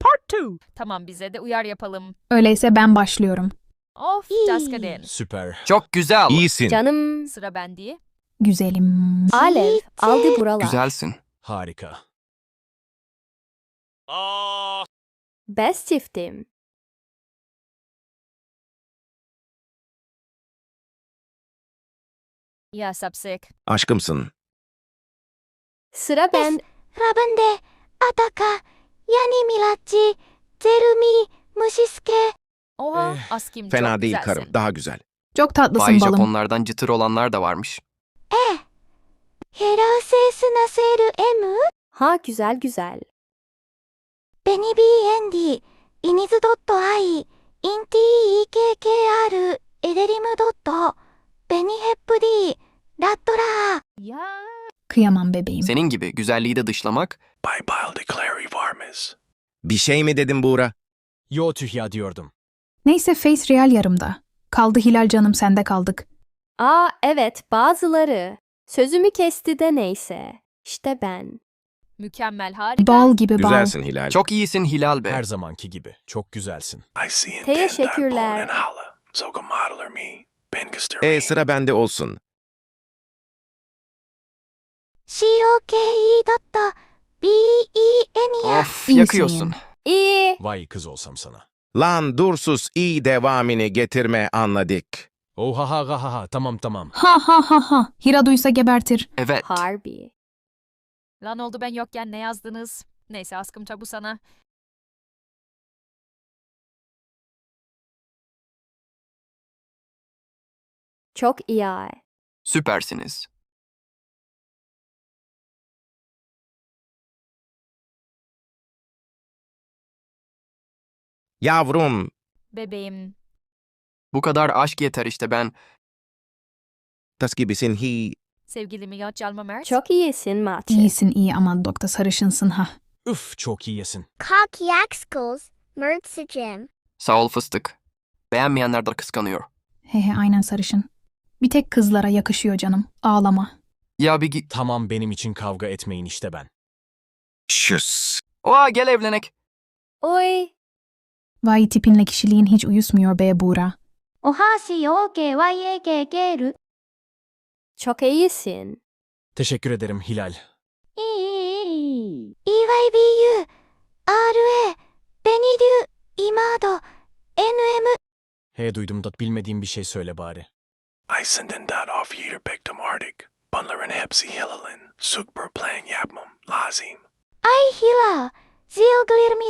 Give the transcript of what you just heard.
Part 2. Tamam bize de uyar yapalım. Öyleyse ben başlıyorum. Of Cascadin. Süper. Çok güzel. İyisin. Canım. Sıra bende. Güzelim. Alev. Aldı buralar. Güzelsin. Harika. Best çiftim. Ya sapsik. Aşkımsın. Sıra ben. 라벤 Oha Eh, askim çok Fena değil güzelsin. karım. Daha güzel. Çok tatlısın Bay balım. Japonlardan çıtır olanlar da varmış. ヘラウセースナセル M? Ha güzel güzel. ベニビーエンディ、イニズドット I、インティ EKKR、エデリムドット、ベニヘップ D、ラットラー。 Ya. Kıyamam bebeğim. Senin gibi güzelliği de dışlamak Bay Bile Declare Varmes. Bir şey mi dedim Buğra? Yo tüh ya diyordum. Neyse Face Real yarımda. Kaldı Hilal canım sende kaldık. Aa evet bazıları. Sözümü kesti de neyse. İşte ben. Mükemmel harika. Bal gibi bal. Güzelsin Hilal. çok iyisin Hilal Bey. Her zamanki gibi. Çok güzelsin. Teşekkürler. E sıra bende olsun. COKE ドット、BEN や。 Of İyisin yakıyorsun. İyi. Vay kız olsam sana. Lan dursuz iyi devamını getirme anladık. Oha ha ha ha ha tamam tamam. Ha ha ha ha. Hira duysa gebertir. Evet. Harbi. Lan oldu ben yokken ne yazdınız? Neyse askım tabu sana. Çok iyi. Süpersiniz. Yavrum, Bebeğim. Bu kadar aşk yeter işte ben. tas gibisin hi. Sevgilimi yat çalma Mert. Çok iyisin Mati. İyisin iyi aman dokta sarışınsın ha. Üf çok iyisin. Cock Schools, Mertz Gym. Sağ ol fıstık. Beğenmeyenler de kıskanıyor. He he aynen sarışın. Bir tek kızlara yakışıyor canım. Ağlama. Ya bir git. Tamam benim için kavga etmeyin işte ben. Şüs. Oha gel evlenek. Oy. Vay tipinle kişiliğin hiç uyuşmuyor be Buğra. Ohashi yoke waiege geru. Çok iyisin. Teşekkür ederim Hilal. EYBU RA Benidu Imado NM He duydum da bilmediğim bir şey söyle bari. Ice'nden dat of yeter bektim artık. Bunların hepsi Hilal'in. Sukber plan yapmam lazım. Ay Hilal. Hila Zilglirmis